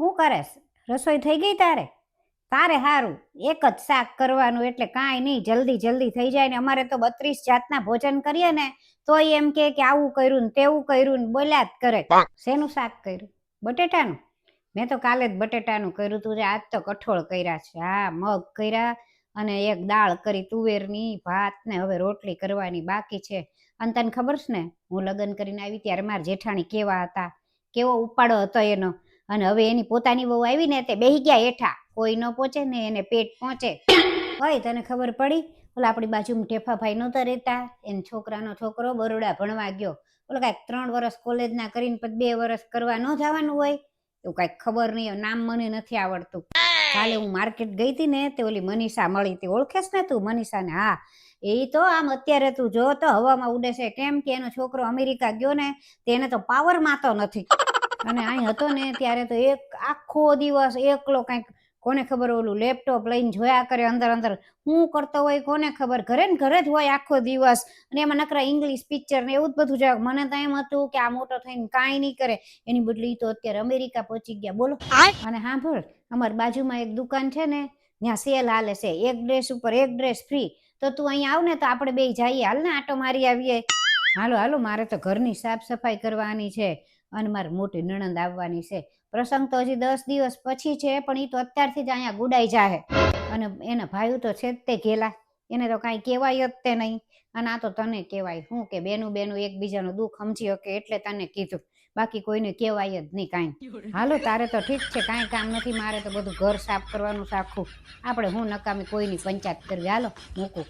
શું કરેશ રસોઈ થઈ ગઈ તારે? તારે સારું એક જ શાક કરવાનું એટલે કાંઈ નહીં જલ્દી જલ્દી થઈ જાય ને અમારે તો બત્રીસ જાતના ભોજન કરીએ ને તોય એમ કે કે આવું કર્યું ને તેવું કર્યું ને બોલ્યા જ કરે. શેનું શાક કર્યું? બટેટાનું? મેં તો કાલે જ બટેટાનું કર્યું તું આજ તો કઠોળ કર્યા છે. હા મગ કર્યા અને એક દાળ કરી તુવેરની ભાત ને હવે રોટલી કરવાની બાકી છે. અને તને ખબર છે ને હું લગ્ન કરીને આવી ત્યારે મારા જેઠાણી કેવા હતા? કેવો ઉપાડો હતો એનો? અને હવે એની પોતાની વહુ આવીને તે બેહી ગયા હેઠા. કોઈ ન પહોંચે ને એને પેટ પહોંચે. હોય તને ખબર પડી? ઓલા આપણી બાજુમાં ઠેફાભાઈ નહોતા રહેતા. એને છોકરાનો છોકરો બરોડા ભણવા ગયો. ઓલો કાંઈક ત્રણ વર્ષ કોલેજના કરીને પછી બે વર્ષ કરવા ન જવાનું હોય? એવું કાંઈક ખબર નહીં, નામ મને નથી આવડતું. કાલે હું માર્કેટ ગઈ હતી ને તે ઓલી મનીષા મળી. હતી ઓળખેસ ને તું મનીષાને? હા. એ તો આમ અત્યારે તું જો તો હવામાં ઉડે છે. કેમ કે એનો છોકરો અમેરિકા ગયો ને, તેને તો પાવર માતો નથી. અને અહીં હતો ને ત્યારે તો એક આખો દિવસ એકલો કંઈક કોને ખબર ઓલું લેપટોપ લઈને જોયા કરે અંદર અંદર. હું કરતો હોય કોને ખબર? ઘરે ને ઘરે જ હોય આખો દિવસ. અને એમાં નકરા ઇંગ્લિશ પિક્ચર ને એવું જ બધું જોયા મને તો એમ હતું કે આ મોટો થઈને કાંઈ નહીં કરે. એની બદલી તો અત્યારે અમેરિકા પહોંચી ગયા. બોલો. અને સાંભળ અમારી બાજુમાં એક દુકાન છે ને ત્યાં સેલ હાલે છે. એક ડ્રેસ ઉપર એક ડ્રેસ ફ્રી. તો તું અહીંયા આવ ને તો આપણે બે જઈએ. હાલ ને આટો મારી આવીએ. હાલો હાલો. મારે તો ઘરની સાફ સફાઈ કરવાની છે. અને મારે મોટી નણંદ આવવાની છે. પ્રસંગ તો હજી દસ દિવસ પછી છે, પણ એ તો અત્યારથી જ અહીંયા ગુડાઈ જાહે. અને એના ભાઈઓ તો છે જ તે ઘેલા. એને તો કાંઈ કહેવાય જ તે નહીં. અને આ તો તને કહેવાય. શું કે બેનું બેનું એકબીજાનું દુઃખ સમજી શકે એટલે તને કીધું. બાકી કોઈને કહેવાય જ નહીં કાંઈ. હાલો, તારે તો ઠીક છે, કાંઈ કામ નથી. મારે તો બધું ઘર સાફ કરવાનું સાખું આપણે હું નકામી કોઈની પંચાયત કરવી? હાલો, મૂકું.